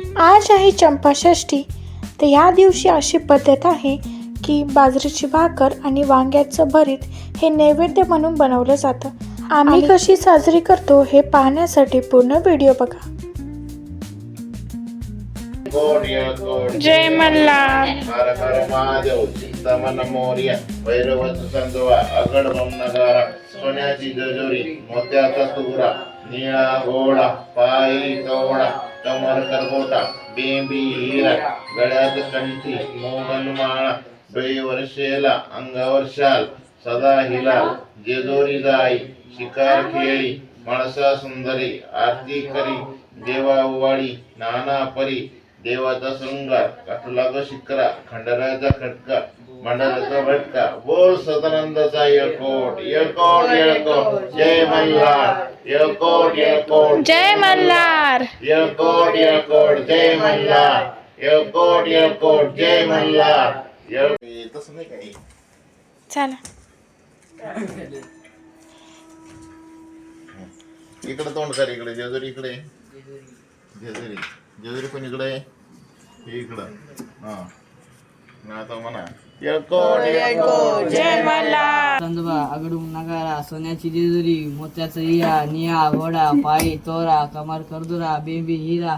आज आहे चंपाषष्ठी तर या दिवशी अशी पद्धत आहे की बाजरीची भाकर आणि वांग्याचं भरीत हे नैवेद्य म्हणून बनवलं जातं. आम्ही कशी साजरी करतो हे पाहण्यासाठी पूर्ण व्हिडिओ बघा. जय मल्हार. हर हर महादेव चिंतामन मोर्या भैरवच संगवा अगड नगारा सोन्याची जजोरी मोत्याचा तुरा निळा घोडा पायी कवडा कमर करबोटा बेंबी हीरा गळ्यात कंठी मोगन माळा डोईवर शेला अंगावर शाल सदा हिलाल जेजोरी जाई शिकार खेळी माणसा सुंदरी आरती करी देवा उवाळी नाना परी देवाचा शृंगार काठला ग शिकरा खंडराचा खटका मंडळाचा भटका बोल सदानंदाचा येळकोट येळकोट येळकोट जय मल्हार येळकोट येळकोट. जय मल्हार. येळकोट येळकोट जय मल्हार येळकोट येळकोट जय मल्हार. तसं नाही काही. चला. इकडे तोंड कर इकडे जेजुरी इकडे. जेजुरी. जेजुरी पण इकडे हे इकडं. हा. आता म्हणा. चांदोबा आगडून नगारा सोन्याची जेजुरी मोत्याचा इया निया घोडा पायी तोरा कमर करदुरा बेंबी हिरा.